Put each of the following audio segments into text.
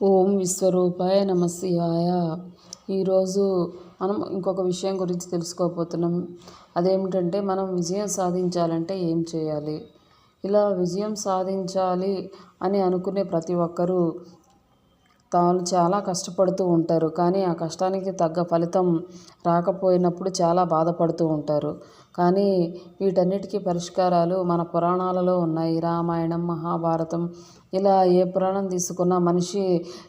ఓం విశ్వరూపాయ నమశివాయ ఈరోజు మనం ఇంకొక విషయం గురించి తెలుసుకోబోతున్నాం. అదేమిటంటే మనం విజయం సాధించాలంటే ఏం చేయాలి? ఇలా విజయం సాధించాలి అని అనుకునే ప్రతి ఒక్కరూ తాను చాలా కష్టపడుతూ ఉంటారు. కానీ ఆ కష్టానికి తగ్గ ఫలితం రాకపోయినప్పుడు చాలా బాధపడుతూ ఉంటారు. కానీ వీటన్నిటికీ పరిష్కారాలు మన పురాణాలలో ఉన్నాయి. రామాయణం మహాభారతం ఇలా ఏ పురాణం తీసుకున్నా మనిషి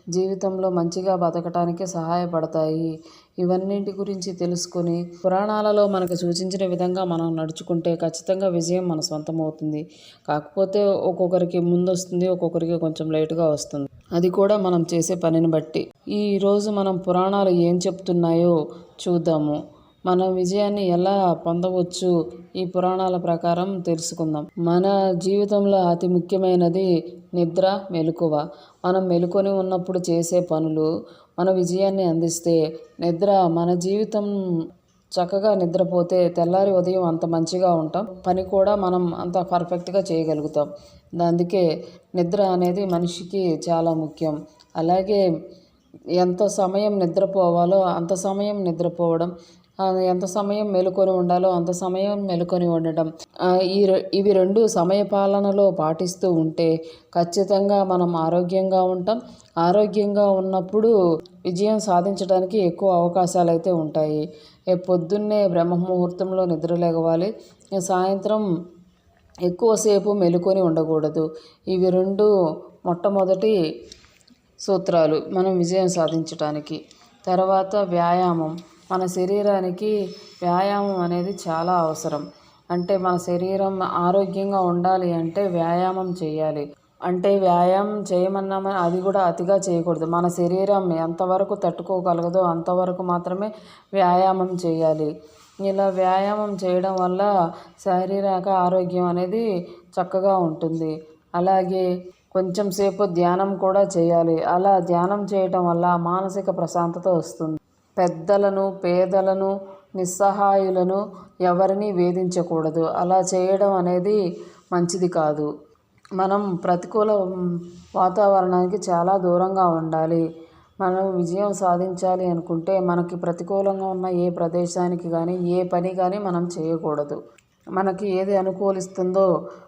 జీవితంలో మంచిగా బతకటానికి సహాయపడతాయి. ఇవన్నింటి గురించి తెలుసుకొని పురాణాలలో మనకు సూచించిన విధంగా మనం నడుచుకుంటే ఖచ్చితంగా విజయం మన సొంతం అవుతుంది కాకపోతే ఒక్కొక్కరికి ముందు వస్తుంది ఒక్కొక్కరికి కొంచెం లేటుగా వస్తుంది. అది కూడా మనం చేసే పనిని బట్టి. ఈరోజు మనం పురాణాలు ఏం చెప్తున్నాయో చూద్దాము. మన విజయాన్ని ఎలా పొందవచ్చు? ఈ పురాణాల ప్రకారం తెలుసుకుందాం. మన జీవితంలో అతి ముఖ్యమైనది నిద్ర మెలకువ. మనం మెలుకొని ఉన్నప్పుడు చేసే పనులు మన విజయాన్ని అందిస్తే నిద్ర మన జీవితం చక్కగా నిద్రపోతే తెల్లారి ఉదయం అంత మంచిగా ఉంటాం. పని కూడా మనం అంత పర్ఫెక్ట్గా చేయగలుగుతాం. అందుకే నిద్ర అనేది మనిషికి చాలా ముఖ్యం. అలాగే ఎంత సమయం నిద్రపోవాలో అంత సమయం నిద్రపోవడం ఎంత సమయం మెలుకొని ఉండాలో అంత సమయం మెలుకొని ఉండటం ఈ ఇవి రెండు సమయ పాలనలో పాటిస్తూ ఉంటే ఖచ్చితంగా మనం ఆరోగ్యంగా ఉంటాం. ఆరోగ్యంగా ఉన్నప్పుడు విజయం సాధించడానికి ఎక్కువ అవకాశాలు అయితే ఉంటాయి పొద్దున్నే బ్రహ్మ ముహూర్తంలో నిద్రలేగవాలి సాయంత్రం ఎక్కువసేపు మెలుకొని ఉండకూడదు. ఇవి రెండు మొట్టమొదటి సూత్రాలు మనం విజయం సాధించటానికి. తర్వాత వ్యాయామం. మన శరీరానికి వ్యాయామం అనేది చాలా అవసరం. అంటే మన శరీరం ఆరోగ్యంగా ఉండాలి అంటే వ్యాయామం చేయాలి. అంటే వ్యాయామం చేయమన్నామని అది కూడా అతిగా చేయకూడదు. మన శరీరం ఎంతవరకు తట్టుకోగలగదో అంతవరకు మాత్రమే వ్యాయామం చేయాలి. ఇలా వ్యాయామం చేయడం వల్ల శారీరక ఆరోగ్యం అనేది చక్కగా ఉంటుంది. అలాగే కొంచెం సేపు ధ్యానం కూడా చేయాలి. అలా ధ్యానం చేయటం వల్ల మానసిక ప్రశాంతత వస్తుంది. పెద్దలను పేదలను నిస్సహాయులను ఎవరిని వేధించకూడదు. అలా చేయడం అనేది మంచిది కాదు. మనం ప్రతికూల వాతావరణానికి చాలా దూరంగా ఉండాలి. మనం విజయం సాధించాలి అనుకుంటే మనకి ప్రతికూలంగా ఉన్న ఏ ప్రదేశానికి కానీ ఏ పని కానీ మనం చేయకూడదు. మనకి ఏది అనుకూలిస్తుందో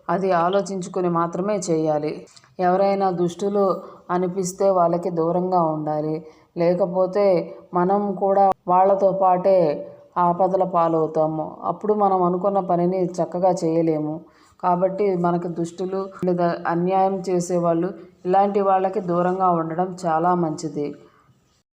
అది ఆలోచించుకొని మాత్రమే చేయాలి. ఎవరైనా దుష్టులు అనిపిస్తే వాళ్ళకి దూరంగా ఉండాలి. లేకపోతే మనం కూడా వాళ్ళతో పాటే ఆపదల పాలవుతాము. అప్పుడు మనం అనుకున్న పనిని చక్కగా చేయలేము. కాబట్టి మనకు దుష్టులు లేదా అన్యాయం చేసేవాళ్ళు ఇలాంటి వాళ్ళకి దూరంగా ఉండడం చాలా మంచిది.